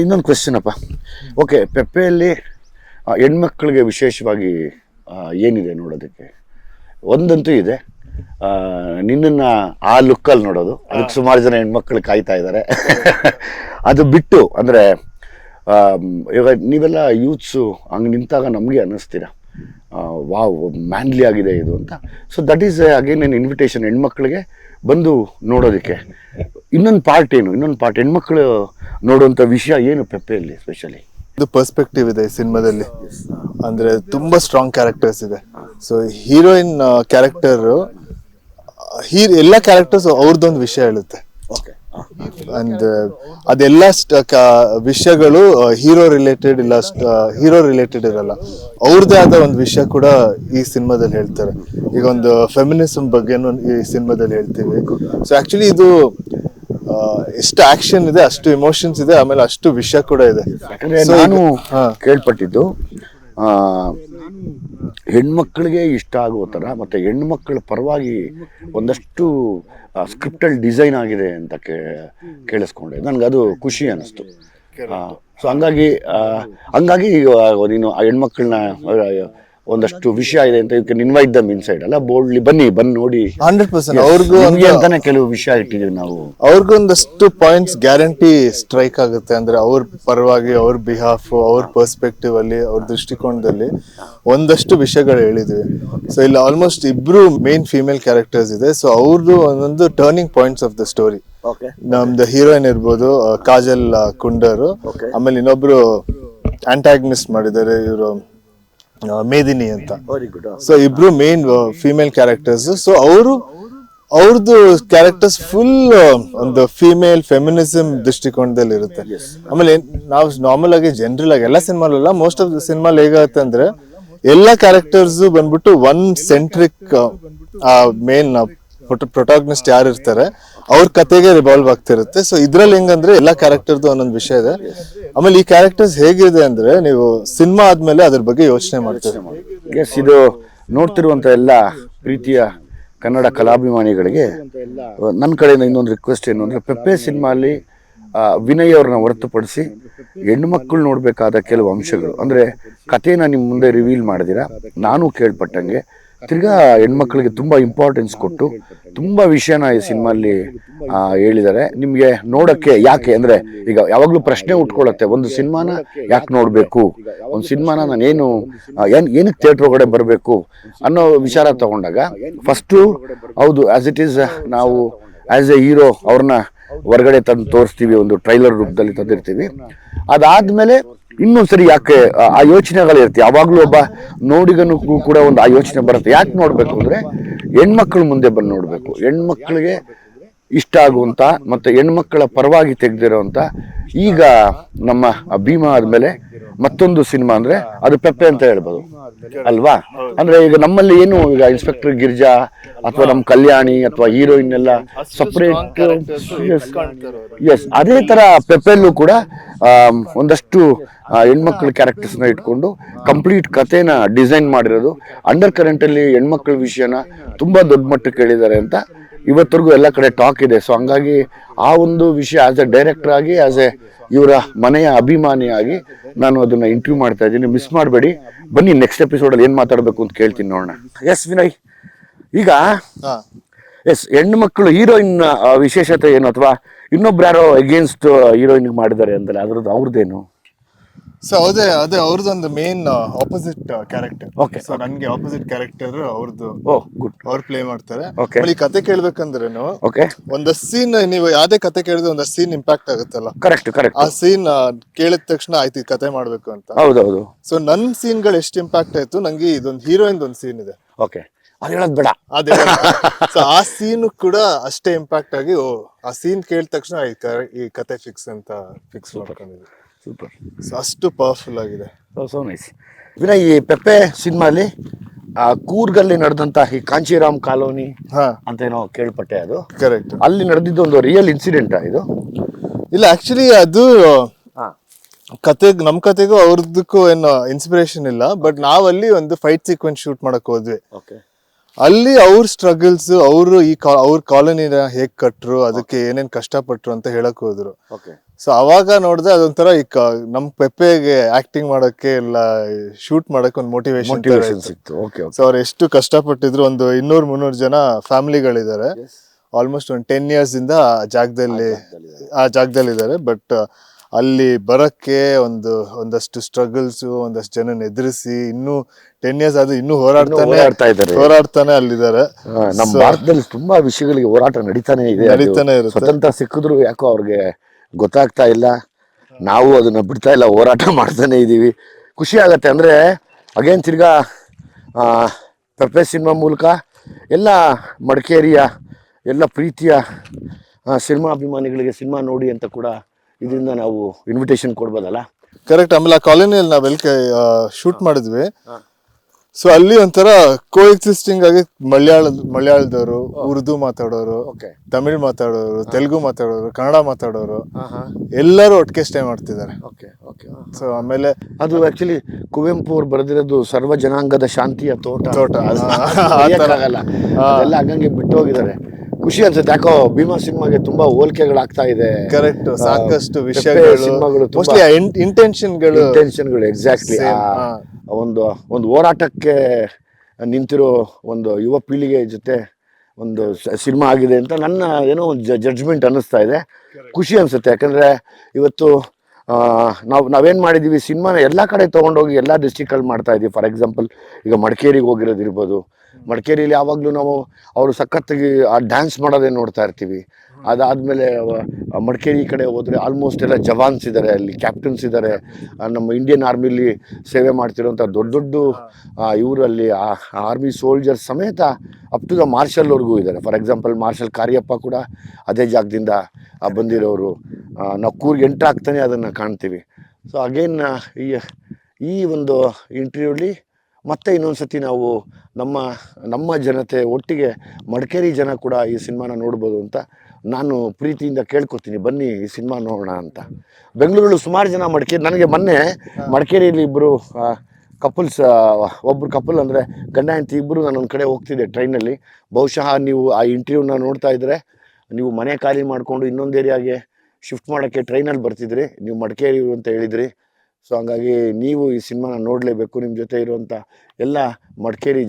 ಇನ್ನೊಂದು ಕ್ವೆಶನ್ ಅಪ್ಪ. ಓಕೆ ಪೆಪ್ಪೆಯಲ್ಲಿ ಹೆಣ್ಮಕ್ಳಿಗೆ ವಿಶೇಷವಾಗಿ ಏನಿದೆ ನೋಡೋದಕ್ಕೆ? ಒಂದಂತೂ ಇದೆ. ನಿನ್ನನ್ನು ನಿನ್ನನ್ನ ಆ ಲುಕ್ಕಲ್ಲಿ ನೋಡೋದು. ಅದಕ್ಕೆ ಸುಮಾರು ಜನ ಹೆಣ್ಮಕ್ಳು ಕಾಯ್ತಾ ಇದ್ದಾರೆ ಅದು ಬಿಟ್ಟು ಅಂದರೆ ಇವಾಗ ನೀವೆಲ್ಲ ಯೂತ್ಸು ಹಂಗೆ ನಿಂತಾಗ ನಮಗೆ ಅನ್ನಿಸ್ತೀರ? ವಾವ್ ಮ್ಯಾನ್ಲಿ ಆಗಿದೆ ಇದು ಅಂತ. ಸೊ ದಟ್ ಈಸ್ ಅಗೇನ್ ಏನು ಇನ್ವಿಟೇಷನ್ ಹೆಣ್ಮಕ್ಳಿಗೆ ಬಂದು ನೋಡೋದಕ್ಕೆ. ಇನ್ನೊಂದು ಪಾರ್ಟ್ ಏನು? ಇನ್ನೊಂದು ಪಾರ್ಟ್ ಹೆಣ್ಮಕ್ಳು ನೋಡುವಂಥ ವಿಷಯ ಏನು ಪೆಪ್ಪೆಯಲ್ಲಿ ಸ್ಪೆಷಲಿ ಇದು ಪರ್ಸ್ಪೆಕ್ಟಿವ್ ಇದೆ ಈ ಸಿನಿಮಾದಲ್ಲಿ. ಅಂದ್ರೆ ತುಂಬಾ ಸ್ಟ್ರಾಂಗ್ ಕ್ಯಾರೆಕ್ಟರ್ಸ್ ಇದೆ. ಸೊ ಹೀರೋಯಿನ್ ಕ್ಯಾರೆಕ್ಟರು ಹೀರ್ ಎಲ್ಲ ಕ್ಯಾರೆಕ್ಟರ್ಸ್ ಅವ್ರದ್ದೊಂದು ವಿಷಯ ಹೇಳುತ್ತೆ. ಓಕೆ ಅಂಡ್ ಅದೆಲ್ಲ ಸ್ಟ್- ಕ- ವಿಷಯಗಳು ಹೀರೋ ರಿಲೇಟೆಡ್ ಇಲ್ಲ ಹೀರೋ ರಿಲೇಟೆಡ್ ಇರಲ್ಲ. ಅವ್ರದ್ದೇ ಆದ ಒಂದು ವಿಷಯ ಕೂಡ ಈ ಸಿನಿಮಾದಲ್ಲಿ ಹೇಳ್ತಾರೆ. ಈಗ ಒಂದು ಫೆಮಿನಿಸಮ್ ಬಗ್ಗೆನೂ ಈ ಸಿನಿಮಾದಲ್ಲಿ ಹೇಳ್ತೀವಿ. ಸೊ ಆಕ್ಚುಲಿ ಇದು ಎಷ್ಟು ಆಕ್ಷನ್ ಇದೆ ಅಷ್ಟು ಇಮೋಷನ್ಸ್ ಇದೆ ಆಮೇಲೆ ಅಷ್ಟು ವಿಷಯ ಕೂಡ ಇದೆ. ನಾನು. ಕೇಳ್ಪಟ್ಟಿದ್ದು ಹೆಣ್ಮಕ್ಳಿಗೆ ಇಷ್ಟ ಆಗುವ ಥರ, ಮತ್ತು ಹೆಣ್ಮಕ್ಳ ಪರವಾಗಿ ಒಂದಷ್ಟು ಸ್ಕ್ರಿಪ್ಟಲ್ಲಿ ಡಿಸೈನ್ ಆಗಿದೆ ಅಂತ ಕೇ, ಕೇಳಿಸ್ಕೊಂಡೆ. ನನಗೆ ಅದು ಖುಷಿ ಅನ್ನಿಸ್ತು. ಸೊ ಹಂಗಾಗಿ ಹಂಗಾಗಿ ನೀನು ಆ ಹೆಣ್ಮಕ್ಳನ್ನ ಒಂದಷ್ಟು ವಿಷಯ ಇದೆ ಅಂತ you can invite them inside ಅಲ್ಲ ಬೋಲ್ಡ್ಲಿ ಬನ್ನಿ ಬಂದು ನೋಡಿ. ಹಂಡ್ರೆಡ್ ಪರ್ಸೆಂಟ್ ಅವ್ರಿಗೂ ನಿಮ್ಗೆ ಅಂತಾನೆ ಕೆಲವು ವಿಷಯ ಇಟ್ಟಿದ್ದೀವಿ ನಾವು. ಅವ್ರಿಗೊಂದಷ್ಟು ಪಾಯಿಂಟ್ಸ್ ಗ್ಯಾರಂಟಿ ಸ್ಟ್ರೈಕ್ ಆಗುತ್ತೆ ಅಂದ್ರೆ ಅವ್ರ ಪರವಾಗಿ ಅವ್ರ ಬಿಹಾಫ್ ಅವ್ರ ಪರ್ಸ್ಪೆಕ್ಟಿವ್ ಅಲ್ಲಿ ಅವ್ರ ದೃಷ್ಟಿಕೋನದಲ್ಲಿ ಒಂದಷ್ಟು ವಿಷಯಗಳು ಹೇಳಿದ್ವಿ. ಸೊ ಇಲ್ಲಿ ಆಲ್ಮೋಸ್ಟ್ ಇಬ್ರು ಮೇನ್ ಫಿಮೇಲ್ ಕ್ಯಾರೆಕ್ಟರ್ಸ್ ಇದೆ. ಸೊ ಅವ್ರದ್ದು ಒಂದೊಂದು turning points of the story okay ನಮ್ದು ಹೀರೋಯಿನ್ ಇರ್ಬೋದು ಕಾಜಲ್ ಕುಂಡರು. ಆಮೇಲೆ ಇನ್ನೊಬ್ರು ಆಂಟಾಗ್ನಿಸ್ಟ್ ಮಾಡಿದ್ದಾರೆ ಇವರು ಮೇದಿನಿ ಅಂತ. ಸೊ ಇಬ್ರು ಮೇನ್ ಫಿಮೇಲ್ ಕ್ಯಾರೆಕ್ಟರ್ಸ್ ಸೊ ಅವರು ಅವ್ರದ್ದು ಕ್ಯಾರೆಕ್ಟರ್ಸ್ ಫುಲ್ ಒಂದು ಫಿಮೇಲ್ ಫೆಮಿನಿಸಮ್ ದೃಷ್ಟಿಕೋನದಲ್ಲಿ ಇರುತ್ತೆ. ಆಮೇಲೆ ನಾವು ನಾರ್ಮಲ್ ಆಗಿ ಜನರಲ್ ಆಗಿ ಎಲ್ಲ ಸಿನಿಮಾಲಲ್ಲ ಮೋಸ್ಟ್ ಆಫ್ ದ ಸಿನಿಮಾಲ್ ಹೇಗಾಗುತ್ತೆ ಅಂದ್ರೆ ಎಲ್ಲ ಕ್ಯಾರೆಕ್ಟರ್ಸ್ ಬಂದ್ಬಿಟ್ಟು ಒನ್ ಸೆಂಟ್ರಿಕ್ ಮೇನ್ ಪ್ರೊಟಾಗ್ನಿಸ್ಟ್ ಯಾರು ಇರ್ತಾರೆ, ಅವ್ರ ಕತೆಗೆ ರಿವಾಲ್ವ್ ಆಗ್ತಿರುತ್ತೆ. ಸೊ ಇದ್ರಲ್ಲಿ ಹೆಂಗಂದ್ರೆ ಎಲ್ಲ ಕ್ಯಾರೆಕ್ಟರ್ದು ಒಂದೊಂದು ವಿಷಯ ಇದೆ. ಆಮೇಲೆ ಈ ಕ್ಯಾರೆಕ್ಟರ್ಸ್ ಹೇಗಿದೆ ಅಂದ್ರೆ ನೀವು ಸಿನಿಮಾ ಆದ್ಮೇಲೆ ಅದ್ರ ಬಗ್ಗೆ ಯೋಚನೆ ಮಾಡ್ತೀರಿ? ಎಸ್ ಇದು ನೋಡ್ತಿರುವಂತ ಎಲ್ಲ ಪ್ರೀತಿಯ ಕನ್ನಡ ಕಲಾಭಿಮಾನಿಗಳಿಗೆ ನನ್ನ ಕಡೆಯಿಂದ ಇನ್ನೊಂದು ರಿಕ್ವೆಸ್ಟ್ ಏನು ಅಂದರೆ ಪೆಪ್ಪೆ ಸಿನಿಮಾಲಿ ವಿನಯ್ ಅವ್ರನ್ನ ಹೊರತುಪಡಿಸಿ ಹೆಣ್ಮಕ್ಳು ನೋಡಬೇಕಾದ ಕೆಲವು ಅಂಶಗಳು. ಅಂದರೆ, ಕಥೆನ ನಿಮ್ಮ ಮುಂದೆ ರಿವೀಲ್ ಮಾಡಿದಿರ? ನಾನು ಕೇಳ್ಪಟ್ಟಂಗೆ ತಿರ್ಗಾ ಹೆಣ್ಮಕ್ಳಿಗೆ ತುಂಬ ಇಂಪಾರ್ಟೆನ್ಸ್ ಕೊಟ್ಟು ತುಂಬ ವಿಷಯನ ಈ ಸಿನಿಮಾಲಿ ಹೇಳಿದ್ದಾರೆ. ನಿಮಗೆ ನೋಡೋಕ್ಕೆ ಯಾಕೆ ಅಂದರೆ ಈಗ ಯಾವಾಗಲೂ ಪ್ರಶ್ನೆ ಉಟ್ಕೊಳ್ಳುತ್ತೆ, ಒಂದು ಸಿನಿಮಾನ ಯಾಕೆ ನೋಡಬೇಕು? ಒಂದು ಸಿನಿಮಾನ ನಾನೇನು ಏನು, ಏನಕ್ಕೆ ಥಿಯೇಟ್ರ್ ಒಳಗಡೆ ಬರಬೇಕು ಅನ್ನೋ ವಿಚಾರ ತಗೊಂಡಾಗ ಫಸ್ಟು ಹೌದು ಆ್ಯಸ್ ಇಟ್ ಈಸ್ ನಾವು ಆ್ಯಸ್ ಎ ಹೀರೋ ಅವ್ರನ್ನ ಹೊರಗಡೆ ತಂದು ತೋರಿಸ್ತೀವಿ, ಒಂದು ಟ್ರೈಲರ್ ರೂಪದಲ್ಲಿ ತಂದಿರ್ತೀವಿ. ಅದಾದಮೇಲೆ ಇನ್ನೊಂದ್ಸರಿ ಯಾಕೆ, ಆ- ಯೋಚನೆಗಳಿರುತ್ತೆ ಯಾವಾಗಲೂ ಒಬ್ಬ ನೋಡಿಗನು ಕೂಡ ಒಂದು ಆ ಯೋಚನೆ ಬರುತ್ತೆ. ಯಾಕೆ ನೋಡಬೇಕು ಅಂದರೆ, ಹೆಣ್ಮಕ್ಳು ಮುಂದೆ ಬಂದು ನೋಡಬೇಕು. ಹೆಣ್ಮಕ್ಳಿಗೆ ಇಷ್ಟ ಆಗುವಂಥ ಮತ್ತು ಹೆಣ್ಮಕ್ಕಳ ಪರವಾಗಿ ತೆಗೆದಿರೋವಂಥ ಈಗ ನಮ್ಮ ಭೀಮಾ ಆದಮೇಲೆ ಮತ್ತೊಂದು ಸಿನಿಮಾ ಅಂದರೆ ಅದು ಪೆಪ್ಪೆ ಅಂತ ಹೇಳ್ಬೋದು. ಅಲ್ವಾ? ಅಂದರೆ ಈಗ ನಮ್ಮಲ್ಲಿ ಏನು ಈಗ ಇನ್ಸ್ಪೆಕ್ಟರ್ ಗಿರ್ಜಾ ಅಥವಾ ನಮ್ಮ ಕಲ್ಯಾಣಿ ಅಥವಾ ಹೀರೋಯಿನ್ ಎಲ್ಲ ಸಪ್ರೇಟ್ ಎಸ್ ಅದೇ ಥರ ಪೆಪ್ಪೆಲ್ಲೂ ಕೂಡ ಒಂದಷ್ಟು ಹೆಣ್ಮಕ್ಳ ನ ಇಟ್ಕೊಂಡು ಕಂಪ್ಲೀಟ್ ಕಥೆನ ಡಿಸೈನ್ ಮಾಡಿರೋದು. ಅಂಡರ್ ಕರೆಂಟಲ್ಲಿ ಹೆಣ್ಮಕ್ಳ ವಿಷಯನ ತುಂಬ ದೊಡ್ಡ ಮಟ್ಟಕ್ಕೆ ಹೇಳಿದ್ದಾರೆ ಅಂತ ಇವತ್ತರೆಗೂ ಎಲ್ಲ ಕಡೆ ಟಾಕ್ ಇದೆ. ಸೊ ಹಂಗಾಗಿ ಆ ಒಂದು ವಿಷಯ ಆಸ್ ಎ ಡೈರೆಕ್ಟರ್ ಆಗಿ ಆಸ್ ಎ ಇವರ ಮನೆಯ ಅಭಿಮಾನಿಯಾಗಿ ನಾನು ಅದನ್ನ ಇಂಟರ್ವ್ಯೂ ಮಾಡ್ತಾ ಇದ್ದೀನಿ. ಮಿಸ್ ಮಾಡಬೇಡಿ. ಬನ್ನಿ ನೆಕ್ಸ್ಟ್ ಎಪಿಸೋಡಲ್ಲಿ ಏನು ಮಾತಾಡಬೇಕು ಅಂತ ಕೇಳ್ತೀನಿ ನೋಡೋಣ. ಎಸ್ ವಿನಯ್. ಈಗ ಎಸ್ ಹೆಣ್ಣು ಮಕ್ಕಳು ಹೀರೋಯಿನ್ ವಿಶೇಷತೆ ಏನು? ಅಥವಾ ಇನ್ನೊಬ್ರು ಯಾರೋ ಅಗೇನ್ಸ್ಟ್ ಹೀರೋಯಿನ್ ಮಾಡಿದ್ದಾರೆ ಅಂದ್ರೆ ಅದ್ರದ್ದು ಅವ್ರದ್ದೇನು? ಸೊ ಅದೇ ಅದೇ ಅವ್ರದ್ದೊಂದು main opposite character Okay, so ನನ್ಗೆ ಆಪೋಸಿಟ್ ಕ್ಯಾರೆಕ್ಟರ್ ಅವ್ರದ್ದು ಓ ಗುಡ್ ಅವ್ರು ಪ್ಲೇ ಮಾಡ್ತಾರೆ. Okay. ಆಮೇಲೆ ಈ ಕತೆ ಕೇಳ್ಬೇಕಂದ್ರೇನು ಓಕೆ ಒಂದಷ್ಟು ಸೀನ್ ನೀವು ಯಾವ್ದೇ ಕತೆ ಕೇಳಿದ್ರೆ ಒಂದು ಸೀನ್ ಇಂಪ್ಯಾಕ್ಟ್ ಆಗುತ್ತಲ್ಲ. ಕರೆಕ್ಟ್ ಕರೆಕ್ಟ್ ಆ ಸೀನ್ ಕೇಳಿದ ತಕ್ಷಣ ಆಯ್ತು ಈ ಕತೆ ಮಾಡ್ಬೇಕು ಅಂತ. ಹೌದೌದು. ಸೊ ನನ್ ಸೀನ್ಗಳು ಎಷ್ಟು ಇಂಪ್ಯಾಕ್ಟ್ ಆಯ್ತು? ನಂಗೆ ಇದೊಂದು ಹೀರೋಯಿನ್ ಒಂದು ಸೀನ್ ಇದೆ. ಓಕೆ ಅದು ಹೇಳೋದು ಬೇಡ. ಅದೇ ಸೊ ಆ ಸೀನ್ ಕೂಡ ಅಷ್ಟೇ ಇಂಪ್ಯಾಕ್ಟ್ ಆಗಿ ಓ ಆ ಸೀನ್ ಕೇಳಿದ ತಕ್ಷಣ ಈ ಕ- ಈ ಕತೆ ಫಿಕ್ಸ್ ಅಂತ ಫಿಕ್ಸ್ ಮಾಡ್ಕೊಂಡಿದ್ದೆ ಸೂಪರ್ ಸೊ ಅಷ್ಟು ಪವರ್ಫುಲ್ ಆಗಿದೆ. ಸೊ ನೈಸ್ ವಿನಯ್ ಈ ಪೆಪ್ಪೆ ಸಿನಿಮಾಲಿ ಆ ಕೂರ್ಗಲ್ಲಿ ನಡೆದಂತ ಈ ಕಾಂಚಿರಾಮ್ ಕಾಲೋನಿ ಹಾ. ಅಂತ ಏನೋ ಕೇಳ್ಪಟ್ಟೆ ಅದು. ಕರೆಕ್ಟ್ ಅಲ್ಲಿ ನಡೆದಿದ್ದು ಒಂದು ರಿಯಲ್ ಇನ್ಸಿಡೆಂಟ್ ಇದು? ಇಲ್ಲ ಆಕ್ಚುಲಿ ಅದು ಹಾ. ಕತೆಗ್ ನಮ್ ಕತೆಗೂ ಅವ್ರದಕ್ಕೂ ಏನು ಇನ್ಸ್ಪಿರೇಷನ್ ಇಲ್ಲ ಬಟ್ ನಾವಲ್ಲಿ ಒಂದು ಫೈಟ್ ಸೀಕ್ವೆನ್ಸ್ ಶೂಟ್ ಮಾಡಕ್ ಹೋದ್ವಿ. ಓಕೆ ಅಲ್ಲಿ ಅವ್ರ ಸ್ಟ್ರಗಲ್ಸ್ ಅವರು ಈ ಕಾ- ಅವ್ರ ಕಾಲೋನಿನ ಹೇಗ್ ಕಟ್ರು ಅದಕ್ಕೆ ಏನೇನ್ ಕಷ್ಟಪಟ್ರು ಅಂತ ಹೇಳಕ್ ಹೋದ್ರು. ಓಕೆ ಸೊ ಅವಾಗ ನೋಡಿದ್ರೆ ಅದೊಂಥರ ಈ ನಮ್ ಪೆಪ್ಪೆಗೆ ಆಕ್ಟಿಂಗ್ ಮಾಡೋಕ್ಕೆ ಇಲ್ಲ ಶೂಟ್ ಮಾಡೋಕ್ಕೆ ಒಂದು ಮೋಟಿವೇಶನ್ ಮೋಟಿವೇಶನ್ ಸಿಕ್ತು ಓಕೆ ಓಕೆ ಸೊ ಅವ್ರು ಎಷ್ಟು ಕಷ್ಟಪಟ್ಟಿದ್ರು ಒಂದು ಇನ್ನೂರ್ ಮುನ್ನೂರು ಜನ ಫ್ಯಾಮಿಲಿಗಳಿದ್ದಾರೆ. ಆಲ್ಮೋಸ್ಟ್ ಒಂದು ಟೆನ್ ಇಯರ್ಸ್ ಇಂದ ಆ ಜಾಗದಲ್ಲಿ ಆ ಜಾಗದಲ್ಲಿ ಇದ್ದಾರೆ ಬಟ್ ಅಲ್ಲಿ ಬರಕ್ಕೆ ಒಂದು ಒಂದಷ್ಟು ಸ್ಟ್ರಗಲ್ಸ್ ಒಂದಷ್ಟು ಜನ ಎದುರಿಸಿ ಇನ್ನೂ ಟೆನ್ ಇಯರ್ಸ್ ಆದ್ರೆ ಇನ್ನೂ ಹೋರಾಡ್ತಾನೆ ಹೋರಾಡ್ತಾ ಇದ್ದಾರೆ. ಹೋರಾಡ್ತಾನೆ ಅಲ್ಲಿದ್ದಾರೆ. ನಮ್ಮ ಭಾರತದಲ್ಲಿ ತುಂಬಾ ವಿಷಯಗಳಿಗೆ ಹೋರಾಟ ನಡೀತಾನೆ ಇದೆ. ನಡೀತಾನೆ ಇರುತ್ತೆ. ಸ್ವತಂತ್ರ ಸಿಕ್ಕಿದ್ರು ಯಾಕೋ ಅವ್ರಿಗೆ ಗೊತ್ತಾಗ್ತಾ ಇಲ್ಲ. ನಾವು ಅದನ್ನ ಬಿಡ್ತಾ ಇಲ್ಲ ಹೋರಾಟ ಮಾಡ್ತಾನೆ ಇದ್ದೀವಿ ಖುಷಿ ಆಗತ್ತೆ ಅಂದರೆ ಅಗೇನ್ ತಿರ್ಗಾ ಪೆಪ್ಪೆ ಸಿನಿಮಾ ಮೂಲಕ ಎಲ್ಲ ಮಡಿಕೇರಿಯ ಎಲ್ಲ ಪ್ರೀತಿಯ ಸಿನಿಮಾ ಅಭಿಮಾನಿಗಳಿಗೆ ಸಿನಿಮಾ ನೋಡಿ ಅಂತ ಕೂಡ ಇದರಿಂದ ನಾವು ಇನ್ವಿಟೇಷನ್ ಕೊಡ್ಬೋದಲ್ಲ? ಕರೆಕ್ಟ್ ಆಮೇಲೆ ಆ ಕಾಲೋನಿಯಲ್ಲಿ ಎಲ್ಲಿ ಶೂಟ್ ಮಾಡಿದ್ವಿ. ಸೊ ಅಲ್ಲಿ ಒಂಥರ ಕೋ ಎಕ್ಸಿಸ್ಟಿಂಗ್ ಆಗಿ ಮಲಯಾಳ ಮಲಯಾಳದವರು ಉರ್ದು ಮಾತಾಡೋರು ಓಕೆ ತಮಿಳ್ ಮಾತಾಡೋರು ತೆಲುಗು ಮಾತಾಡೋರು ಕನ್ನಡ ಮಾತಾಡೋರು ಎಲ್ಲರೂ ಒಟ್ಟಿಗೆ ಸ್ಟೇ ಮಾಡ್ತಿದ್ದಾರೆ. ಸೊ ಆಮೇಲೆ ಅದು ಆಕ್ಚುಲಿ ಕುವೆಂಪು ಅವ್ರು ಬರೆದಿರೋದು ಸರ್ವ ಜನಾಂಗದ ಶಾಂತಿಯ ತೋಟ. ತೋಟ. ಎಲ್ಲ ಹಂಗಂಗೆ ಬಿಟ್ಟು ಹೋಗಿದ್ದಾರೆ. ಖುಷಿ ಅನ್ಸುತ್ತೆ. ಯಾಕೋ ಭೀಮಾ ಸಿನಿಮಾಗೆ ತುಂಬಾ ಹೋಲಿಕೆಗಳಾಗ್ತಾ ಇದೆ. ಕರೆಕ್ಟ್ ಸಾಕಷ್ಟು ವಿಷಯಗಳು. ಇಂಟೆನ್ಷನ್ಗಳು ಇಂಟೆನ್ಷನ್ಗಳು ಎಕ್ಸಾಕ್ಟ್ಲಿ. ಒಂದು ಒಂದು ಹೋರಾಟಕ್ಕೆ ನಿಂತಿರೋ ಒಂದು ಯುವ ಪೀಳಿಗೆ ಜೊತೆ ಒಂದು ಸಿನಿಮಾ ಆಗಿದೆ ಅಂತ ನನ್ನ ಏನೋ ಒಂದು ಜಡ್ಜ್ಮೆಂಟ್ ಅನ್ನಿಸ್ತಾ ಇದೆ. ಖುಷಿ ಅನಿಸುತ್ತೆ. ಯಾಕಂದರೆ ಇವತ್ತು ನಾವು ನಾವೇನು ಮಾಡಿದ್ದೀವಿ ಸಿನಿಮಾನ ಎಲ್ಲ ಕಡೆ ತೊಗೊಂಡೋಗಿ ಎಲ್ಲ ಡಿಸ್ಟಿಕಲ್ಲಿ ಮಾಡ್ತಾ ಇದ್ದೀವಿ ಫಾರ್ ಎಕ್ಸಾಂಪಲ್ ಈಗ ಮಡಿಕೇರಿಗೆ ಹೋಗಿರೋದಿರ್ಬೋದು ಮಡಿಕೇರಿಯಲ್ಲಿ ಯಾವಾಗಲೂ ನಾವು ಅವರು ಸಖತ್ತಾಗಿ ಆ ಡ್ಯಾನ್ಸ್ ಮಾಡೋದೇ ನೋಡ್ತಾ ಇರ್ತೀವಿ. ಅದಾದಮೇಲೆ ಮಡಿಕೇರಿ ಕಡೆ ಹೋದರೆ ಆಲ್ಮೋಸ್ಟ್ ಎಲ್ಲ ಜವಾನ್ಸ್ ಇದ್ದಾರೆ ಅಲ್ಲಿ ಕ್ಯಾಪ್ಟನ್ಸ್ ಇದ್ದಾರೆ ನಮ್ಮ ಇಂಡಿಯನ್ ಆರ್ಮಿಲಿ ಸೇವೆ ಮಾಡ್ತಿರೋಂಥ ದೊಡ್ಡ ದೊಡ್ಡ ಇವರಲ್ಲಿ ಆರ್ಮಿ ಸೋಲ್ಜರ್ಸ್ ಸಮೇತ ಅಪ್ ಟು ದ ಮಾರ್ಷಲ್ವರೆಗೂ ಇದ್ದಾರೆ ಫಾರ್ ಎಕ್ಸಾಂಪಲ್ ಮಾರ್ಷಲ್ ಕಾರ್ಯಪ್ಪ ಕೂಡ ಅದೇ ಜಾಗದಿಂದ ಬಂದಿರೋರು. ಆ, ನಾವು ಕೂರ್ಗೆ ಎಂಟ್ರ್ ಆಗ್ತಾನೆ ಅದನ್ನು ಕಾಣ್ತೀವಿ. ಸೊ ಅಗೇನ್ ಈ ಈ ಒಂದು ಇಂಟರ್ವ್ಯೂಲಿ ಮತ್ತೆ ಇನ್ನೊಂದು ಸತಿ ನಾವು ನಮ್ಮ ನಮ್ಮ ಜನತೆ ಒಟ್ಟಿಗೆ ಮಡಿಕೇರಿ ಜನ ಕೂಡ ಈ ಸಿನಿಮಾನ ನೋಡ್ಬೋದು ಅಂತ ನಾನು ಪ್ರೀತಿಯಿಂದ ಕೇಳ್ಕೊತೀನಿ ಬನ್ನಿ ಈ ಸಿನಿಮಾ ನೋಡೋಣ ಅಂತ. ಬೆಂಗಳೂರಲ್ಲಿ ಸುಮಾರು ಜನ ಮಡಿಕೇರಿ ನನಗೆ ಮೊನ್ನೆ ಮಡಿಕೇರಿಯಲ್ಲಿ ಇಬ್ಬರು ಕಪಲ್ಸ್ ಒಬ್ಬರು ಕಪಲ್ ಅಂದರೆ ಗಂಡ, ಹೆಂಡತಿ ಇಬ್ಬರು ನಾನು ಒಂದು ಕಡೆ ಹೋಗ್ತಿದ್ದೆ ಟ್ರೈನಲ್ಲಿ. ಬಹುಶಃ ನೀವು ಆ ಇಂಟರ್ವ್ಯೂನ ನೋಡ್ತಾ ಇದ್ದರೆ ನೀವು ಮನೆ ಖಾಲಿ ಮಾಡಿಕೊಂಡು ಇನ್ನೊಂದು ಏರಿಯಾಗೆ ಶಿಫ್ಟ್ ಮಾಡೋಕ್ಕೆ ಟ್ರೈನಲ್ಲಿ ಬರ್ತಿದ್ರಿ, ನೀವು ಮಡಿಕೇರಿ ಅಂತ ಹೇಳಿದ್ರಿ. ಸೊ ಹಂಗಾಗಿ ನೀವು ಈ ಸಿನಿಮಾನ ನೋಡಲೇಬೇಕು, ನಿಮ್ಮ ಜೊತೆ ಇರುವಂಥ ಎಲ್ಲ ಮಡಿಕೇರಿ